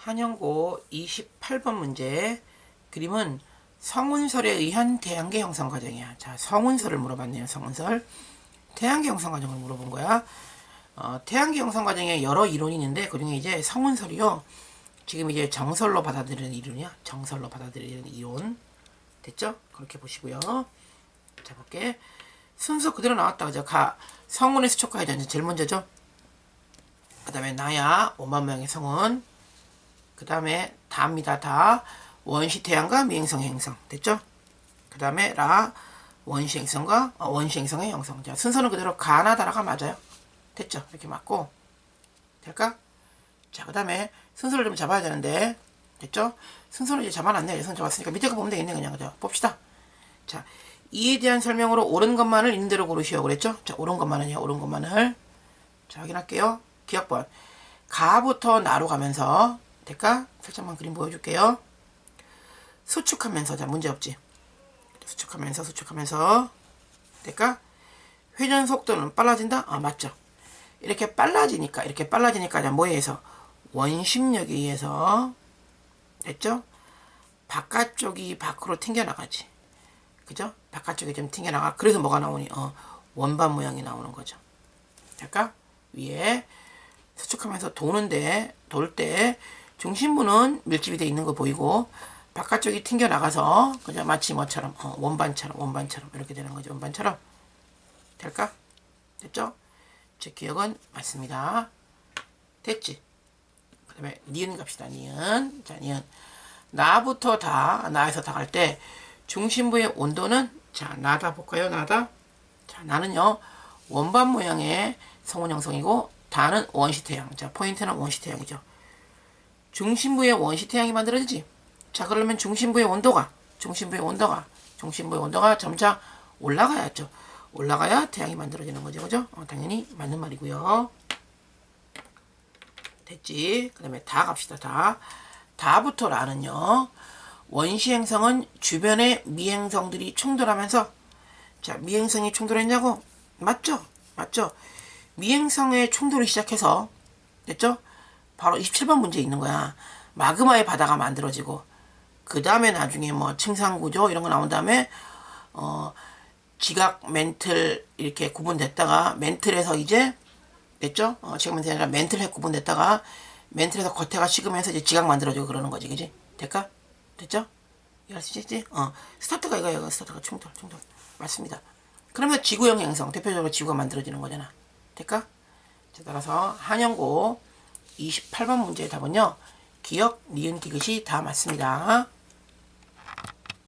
한영고 28번 문제 그림은 성운설에 의한 대항계 형성 과정이야. 자, 성운설을 물어봤네요. 성운설. 태양계 형성 과정을 물어본 거야. 어, 태양계 형성 과정에 여러 이론이 있는데 그중에 이제 성운설이요. 지금 이제 정설로 받아들이는 이론이야. 정설로 받아들이는 이론. 됐죠? 그렇게 보시고요. 자, 볼게. 순서 그대로 나왔다. 그죠? 가, 성운의 수촉과에 이제 제일 먼저죠. 그 다음에 나야, 5만 명의 성운. 그 다음에 다입니다. 다. 원시 태양과 미행성 행성. 됐죠? 그 다음에 라, 원시 행성과 어, 원시 행성의 형성. 자, 순서는 그대로 가나 다라가 맞아요. 됐죠? 이렇게 맞고. 될까? 자, 그 다음에 순서를 좀 잡아야 되는데. 됐죠? 순서를 이제 잡아놨네. 순서 잡았으니까 밑에 거 보면 되겠네. 그냥. 그죠? 봅시다. 자, 이에 대한 설명으로 옳은 것만을 있는 대로 고르시오. 그랬죠? 자, 옳은 것만은요. 옳은 것만을. 자, 확인할게요. 기억번. 가부터 나로 가면서. 될까? 살짝만 그림 보여줄게요. 수축하면서. 자, 문제 없지? 수축하면서, 수축하면서. 될까? 회전 속도는 빨라진다? 아, 맞죠? 이렇게 빨라지니까, 이렇게 빨라지니까, 자, 뭐에 의해서? 원심력에 의해서. 됐죠? 바깥쪽이 밖으로 튕겨나가지. 그죠? 바깥쪽이 좀 튕겨나가. 그래서 뭐가 나오니? 어, 원반 모양이 나오는 거죠. 될까? 위에 수축하면서 도는데, 돌 때, 중심부는 밀집이 돼 있는 거 보이고, 바깥쪽이 튕겨 나가서, 그죠? 마치 뭐처럼, 어, 원반처럼, 원반처럼, 이렇게 되는 거죠. 원반처럼. 될까? 됐죠? 제 기억은 맞습니다. 됐지? 그 다음에, 니은 갑시다, 니은. 자, 니은. 나부터 다, 나에서 다 갈 때, 중심부의 온도는, 자, 나다 볼까요? 나다? 자, 나는요, 원반 모양의 성운 형성이고, 다는 원시 태양. 자, 포인트는 원시 태양이죠. 중심부에 원시 태양이 만들어지지. 자, 그러면 중심부의 온도가, 중심부의 온도가, 중심부의 온도가 점차 올라가야죠. 올라가야 태양이 만들어지는 거죠. 그죠? 어, 당연히 맞는 말이고요. 됐지? 그 다음에 다 갑시다. 다. 다부터 라는요. 원시 행성은 주변의 미행성들이 충돌하면서 자, 미행성이 충돌했냐고? 맞죠? 맞죠? 미행성의 충돌이 시작해서 됐죠? 바로 27번 문제에 있는 거야. 마그마의 바다가 만들어지고 그 다음에 나중에 뭐 층상구조 이런 거 나온 다음에 어 지각 멘틀 이렇게 구분됐다가 멘틀에서 이제 됐죠? 어, 지각 멘틀이 아니라 멘틀에 구분됐다가 멘틀에서 겉에가 식으면서 이제 지각 만들어지고 그러는 거지, 그지? 될까? 됐죠? 이해할 수 있지? 어, 스타트가 이거야, 이거 스타트가 충돌, 충돌. 맞습니다. 그러면 지구형 행성, 대표적으로 지구가 만들어지는 거잖아. 될까? 자, 따라서 한영고 28번 문제의 답은요. 기억, 니은, 디귿이 다 맞습니다.